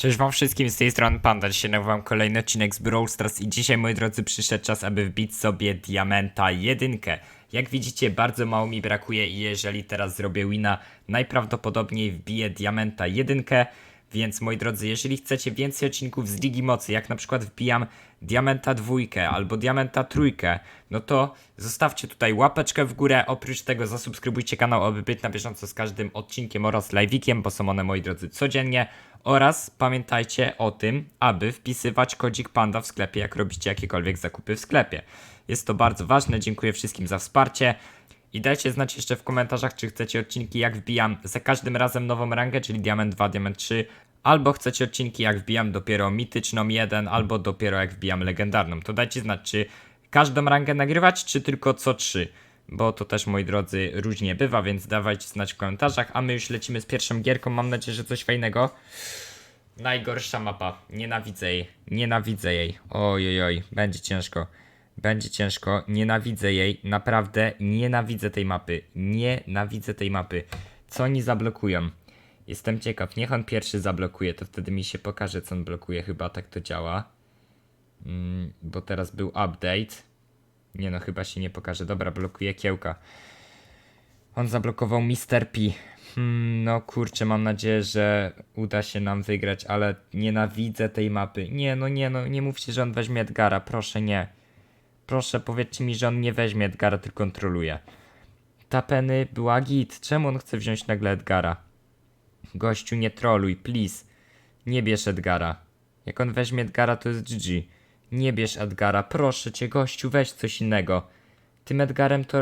Cześć wam wszystkim, z tej strony Panda, dzisiaj nagrywam kolejny odcinek z Brawl Stars i dzisiaj moi drodzy przyszedł czas, aby wbić sobie Diamenta jedynkę. Jak widzicie bardzo mało mi brakuje i jeżeli teraz zrobię wina, najprawdopodobniej wbiję Diamenta jedynkę. Więc moi drodzy, jeżeli chcecie więcej odcinków z Ligi Mocy, jak na przykład wbijam Diamenta dwójkę albo Diamenta trójkę, no to zostawcie tutaj łapeczkę w górę. Oprócz tego zasubskrybujcie kanał, aby być na bieżąco z każdym odcinkiem oraz live'ikiem, bo są one moi drodzy codziennie. Oraz pamiętajcie o tym, aby wpisywać kodzik Panda w sklepie, jak robicie jakiekolwiek zakupy w sklepie. Jest to bardzo ważne, dziękuję wszystkim za wsparcie. I dajcie znać jeszcze w komentarzach, czy chcecie odcinki jak wbijam za każdym razem nową rangę, czyli Diament 2, Diament 3, albo chcecie odcinki jak wbijam dopiero mityczną 1, albo dopiero jak wbijam legendarną. To dajcie znać, czy każdą rangę nagrywać, czy tylko co 3. Bo to też, moi drodzy, różnie bywa, więc dawajcie znać w komentarzach, a my już lecimy z pierwszą gierką. Mam nadzieję, że coś fajnego. Najgorsza mapa. Nienawidzę jej. Nienawidzę jej. Oj, oj, będzie ciężko. Będzie ciężko. Nienawidzę jej. Naprawdę nienawidzę tej mapy. Nienawidzę tej mapy. Co oni zablokują? Jestem ciekaw. Niech on pierwszy zablokuje, to wtedy mi się pokaże, co on blokuje. Chyba tak to działa. Mm, bo teraz był update. Nie no, chyba się nie pokaże. Dobra, blokuje kiełka. On zablokował Mr. P. Hmm, no kurczę, mam nadzieję, że uda się nam wygrać, ale nienawidzę tej mapy. Nie, no nie, no nie mówcie, że on weźmie Edgara, proszę nie. Proszę powiedzcie mi, że on nie weźmie Edgara, tylko kontroluje. Ta Penny była git, czemu on chce wziąć nagle Edgara? Gościu, nie troluj, please. Nie bierz Edgara. Jak on weźmie Edgara, to jest GG. Nie bierz Edgara, proszę cię, gościu, weź coś innego. Tym Edgarem to...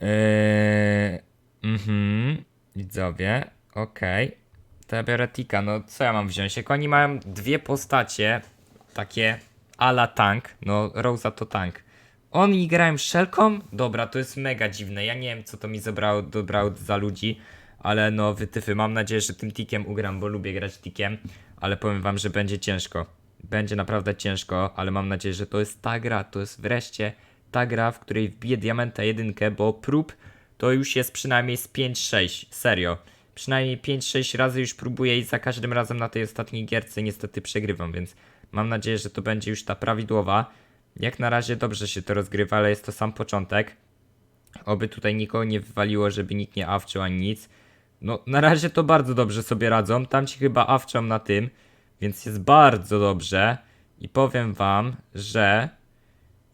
Yy, mhm, widzowie, okej. To ja biorę Tika, no co ja mam wziąć? Jak oni mają dwie postacie, takie ala tank, no Rosa to tank. Oni grają szelką? Dobra, to jest mega dziwne. Ja nie wiem, co to mi zabrało, dobrało za ludzi, ale no wytyfy. Mam nadzieję, że tym tikiem ugram, bo lubię grać tikiem, ale powiem wam, że będzie ciężko. Będzie naprawdę ciężko, ale mam nadzieję, że to jest ta gra, to jest wreszcie ta gra, w której wbiję diamenta jedynkę, bo prób to już jest przynajmniej z 5-6, serio. Przynajmniej 5-6 razy już próbuję i za każdym razem na tej ostatniej gierce niestety przegrywam, więc mam nadzieję, że to będzie już ta prawidłowa. Jak na razie dobrze się to rozgrywa, ale jest to sam początek. Oby tutaj nikogo nie wywaliło, żeby nikt nie awczył ani nic. No, na razie to bardzo dobrze sobie radzą. Tam ci chyba awczą na tym, więc jest bardzo dobrze. I powiem wam, że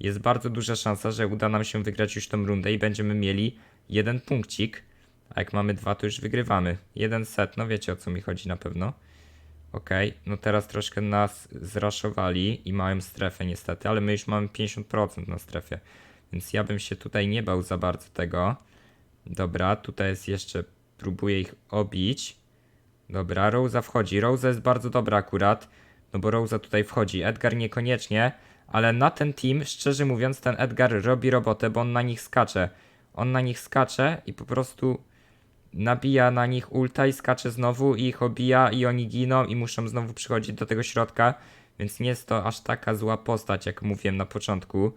jest bardzo duża szansa, że uda nam się wygrać już tą rundę i będziemy mieli jeden punkcik. A jak mamy dwa, to już wygrywamy. Jeden set, no wiecie o co mi chodzi na pewno. Okej, no teraz troszkę nas zraszowali i mają strefę niestety, ale my już mamy 50% na strefie. Więc ja bym się tutaj nie bał za bardzo tego. Dobra, tutaj jest jeszcze, próbuję ich obić. Dobra, Rosa wchodzi. Rosa jest bardzo dobra akurat, no bo Rosa tutaj wchodzi. Edgar niekoniecznie, ale na ten team, szczerze mówiąc, ten Edgar robi robotę, bo on na nich skacze. On na nich skacze i po prostu nabija na nich ulta i skacze znowu i ich obija i oni giną i muszą znowu przychodzić do tego środka, więc nie jest to aż taka zła postać, jak mówiłem na początku.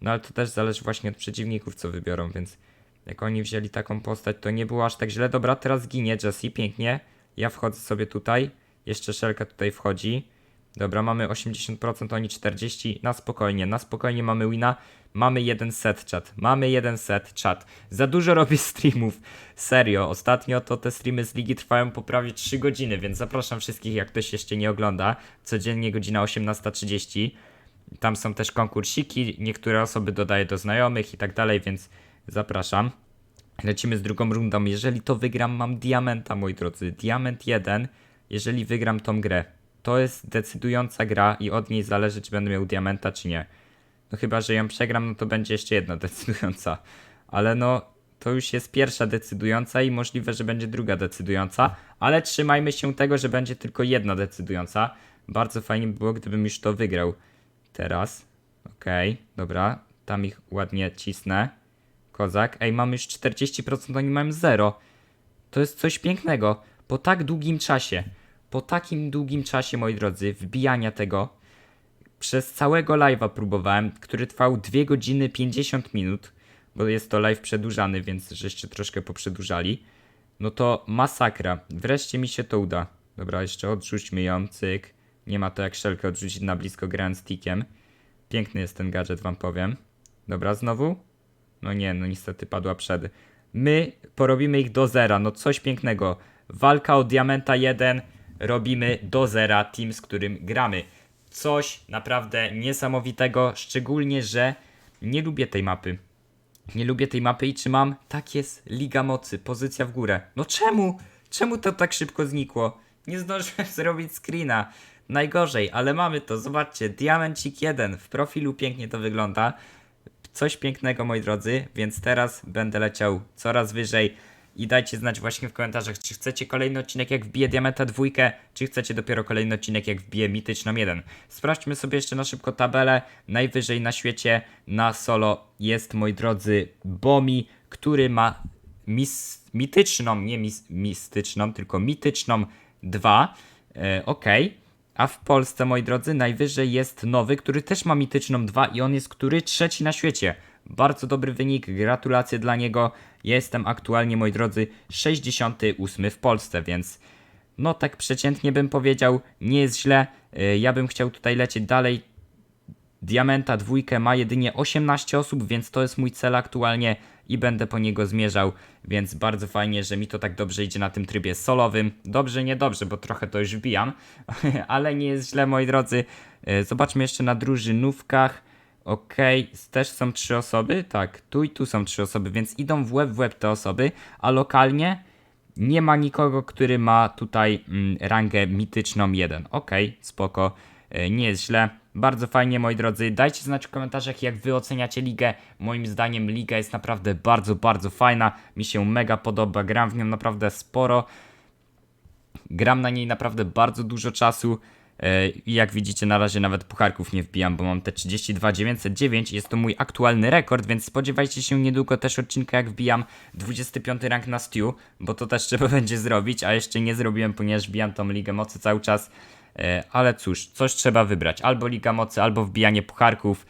No ale to też zależy właśnie od przeciwników, co wybiorą, więc jak oni wzięli taką postać, to nie było aż tak źle. Dobra, teraz ginie Jesse, pięknie. Ja wchodzę sobie tutaj, jeszcze Szelka tutaj wchodzi. Dobra, mamy 80%, oni 40%. Na spokojnie, na spokojnie mamy wina. Mamy jeden set czat. Mamy jeden set czat. Za dużo robię streamów. Serio, ostatnio to te streamy z ligi trwają po prawie 3 godziny, więc zapraszam wszystkich, jak ktoś jeszcze nie ogląda. Codziennie godzina 18.30. Tam są też konkursiki, niektóre osoby dodaję do znajomych i tak dalej, więc zapraszam. Lecimy z drugą rundą. Jeżeli to wygram, mam diamenta, moi drodzy. Diament 1, jeżeli wygram tą grę. To jest decydująca gra i od niej zależy, czy będę miał diamenta, czy nie. No chyba, że ją przegram, no to będzie jeszcze jedna decydująca. Ale no, to już jest pierwsza decydująca i możliwe, że będzie druga decydująca. Ale trzymajmy się tego, że będzie tylko jedna decydująca. Bardzo fajnie by było, gdybym już to wygrał. Teraz. Okej, dobra. Tam ich ładnie cisnę. Kozak. Ej, mamy już 40%, oni mają 0. To jest coś pięknego. Po tak długim czasie, po takim długim czasie, moi drodzy, wbijania tego, przez całego live'a próbowałem, który trwał 2 godziny 50 minut, bo jest to live przedłużany, więc żeście troszkę poprzedłużali. no to masakra. Wreszcie mi się to uda. Dobra, jeszcze odrzućmy ją, cyk. Nie ma to jak szelkę odrzucić na blisko grając stickiem. Piękny jest ten gadżet, wam powiem. Dobra, znowu? No nie, no niestety padła przed. My porobimy ich do zera, no coś pięknego. Walka o Diamenta 1 robimy do zera team, z którym gramy. Coś naprawdę niesamowitego, szczególnie, że nie lubię tej mapy. Nie lubię tej mapy i czy mam? Tak jest, Liga Mocy, pozycja w górę. No czemu? Czemu to tak szybko znikło? Nie zdążyłem zrobić screena. Najgorzej, ale mamy to, zobaczcie, Diamencik 1, w profilu pięknie to wygląda. Coś pięknego, moi drodzy, więc teraz będę leciał coraz wyżej. I dajcie znać właśnie w komentarzach, czy chcecie kolejny odcinek jak wbije Diamenta dwójkę, czy chcecie dopiero kolejny odcinek jak wbije Mityczną 1. Sprawdźmy sobie jeszcze na szybko tabelę. Najwyżej na świecie na solo jest, moi drodzy, Bomi, który ma mis, mityczną, nie mis, mistyczną, tylko mityczną 2. E, Okej. A w Polsce, moi drodzy, najwyżej jest nowy, który też ma mityczną 2 i on jest który trzeci na świecie. Bardzo dobry wynik, gratulacje dla niego. Jestem aktualnie, moi drodzy, 68 w Polsce, więc no tak przeciętnie bym powiedział, nie jest źle. Y, Ja bym chciał tutaj lecieć dalej. Diamenta dwójkę ma jedynie 18 osób, więc to jest mój cel aktualnie i będę po niego zmierzał, więc bardzo fajnie, że mi to tak dobrze idzie na tym trybie solowym. Dobrze, niedobrze, bo trochę to już wbijam, ale nie jest źle, moi drodzy. E, Zobaczmy jeszcze na drużynówkach. Okej, też są trzy osoby, tak, tu i tu są trzy osoby, więc idą w łeb w łeb te osoby, a lokalnie nie ma nikogo, który ma tutaj mm, rangę mityczną 1. Okej, spoko, e, nie jest źle. Bardzo fajnie, moi drodzy. Dajcie znać w komentarzach, jak wy oceniacie ligę. Moim zdaniem liga jest naprawdę bardzo, bardzo fajna. Mi się mega podoba, gram w nią naprawdę sporo. Gram na niej naprawdę bardzo dużo czasu. E, I jak widzicie, na razie nawet pucharków nie wbijam, bo mam te 32 909. Jest to mój aktualny rekord, więc spodziewajcie się niedługo też odcinka, jak wbijam 25 rank na Stew, bo to też trzeba będzie zrobić, a jeszcze nie zrobiłem, ponieważ wbijam tą Ligę Mocy cały czas. E, Ale cóż, coś trzeba wybrać. Albo Liga Mocy, albo wbijanie pucharków.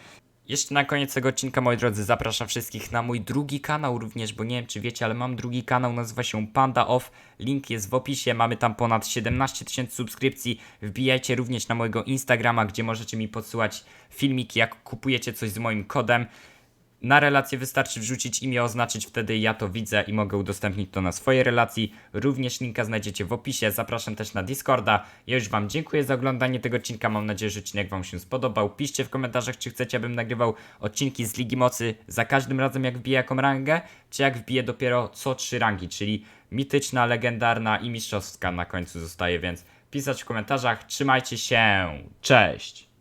Jeszcze na koniec tego odcinka, moi drodzy, zapraszam wszystkich na mój drugi kanał również, bo nie wiem czy wiecie, ale mam drugi kanał, nazywa się Panda Off. Link jest w opisie, mamy tam ponad 17 tysięcy subskrypcji. Wbijajcie również na mojego Instagrama, gdzie możecie mi podsyłać filmiki, jak kupujecie coś z moim kodem. Na relację wystarczy wrzucić imię, oznaczyć, wtedy ja to widzę i mogę udostępnić to na swojej relacji. Również linka znajdziecie w opisie. Zapraszam też na Discorda. Ja już Wam dziękuję za oglądanie tego odcinka. Mam nadzieję, że odcinek Wam się spodobał. Piszcie w komentarzach, czy chcecie, abym nagrywał odcinki z Ligi Mocy za każdym razem, jak wbiję jaką rangę, czy jak wbiję dopiero co trzy rangi, czyli mityczna, legendarna i mistrzowska na końcu zostaje, więc pisać w komentarzach. Trzymajcie się. Cześć!